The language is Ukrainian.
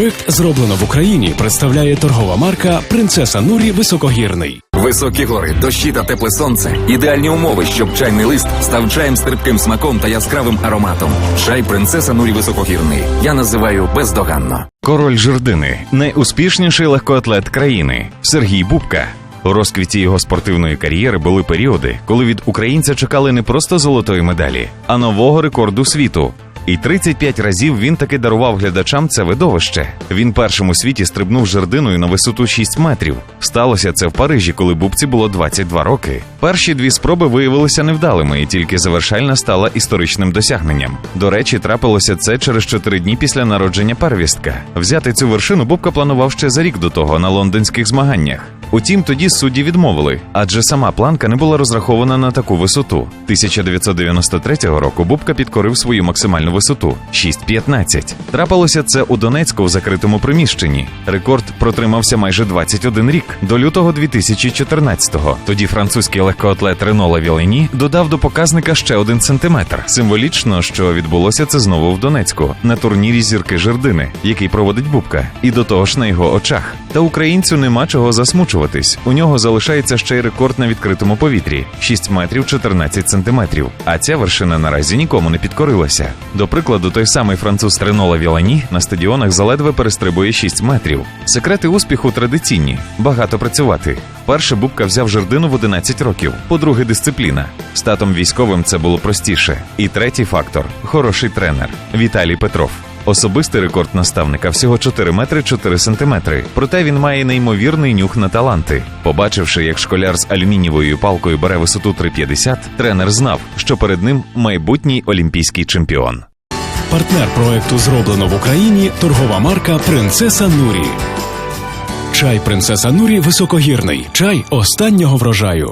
Проект зроблено в Україні. Представляє торгова марка Принцеса Нурі Високогірний. Високі гори, дощі та тепле сонце ідеальні умови, щоб чайний лист став чаєм з терпким смаком та яскравим ароматом. Чай принцеса Нурі Високогірний. Я називаю бездоганно. Король жердини найуспішніший легкоатлет країни Сергій Бубка. У розквіті його спортивної кар'єри були періоди, коли від українця чекали не просто золотої медалі, а нового рекорду світу. І 35 разів він таки дарував глядачам це видовище. Він першим у світі стрибнув жердиною на висоту 6 метрів. Сталося це в Парижі, коли бубці було 22 роки. Перші дві спроби виявилися невдалими, і тільки завершальна стала історичним досягненням. До речі, трапилося це через 4 дні після народження первістка. Взяти цю вершину Бубка планував ще за рік до того на лондонських змаганнях. Утім, тоді судді відмовили, адже сама планка не була розрахована на таку висоту. 1993 року Бубка підкорив свою максимальну висоту 6,15. Трапилося це у Донецьку в закритому приміщенні. Рекорд протримався майже 21 рік до лютого 2014-го. Тоді французький легкоатлет Рено Лавілені додав до показника ще один сантиметр. Символічно, що відбулося це знову в Донецьку на турнірі зірки жердини, який проводить Бубка, і до того ж на його очах. Та українцю нема чого засмучуватись. У нього залишається ще й рекорд на відкритому повітрі 6 метрів 14 сантиметрів. А ця вершина наразі нікому не підкорилася. До прикладу, той самий француз Ренола Вілані на стадіонах заледве перестрибує 6 метрів. Секрети успіху традиційні: багато працювати. Вперше Бубка взяв жердину в 11 років. По-друге, дисципліна. Статом військовим це було простіше. І третій фактор хороший тренер Віталій Петров. Особистий рекорд наставника всього 4 метри 4 сантиметри. Проте він має неймовірний нюх на таланти. Побачивши, як школяр з алюмінієвою палкою бере висоту 3,50, тренер знав, що перед ним майбутній олімпійський чемпіон. Партнер проекту зроблено в Україні. Торгова марка Принцеса Нурі. Чай Принцеса Нурі Високогірний. Чай останнього врожаю.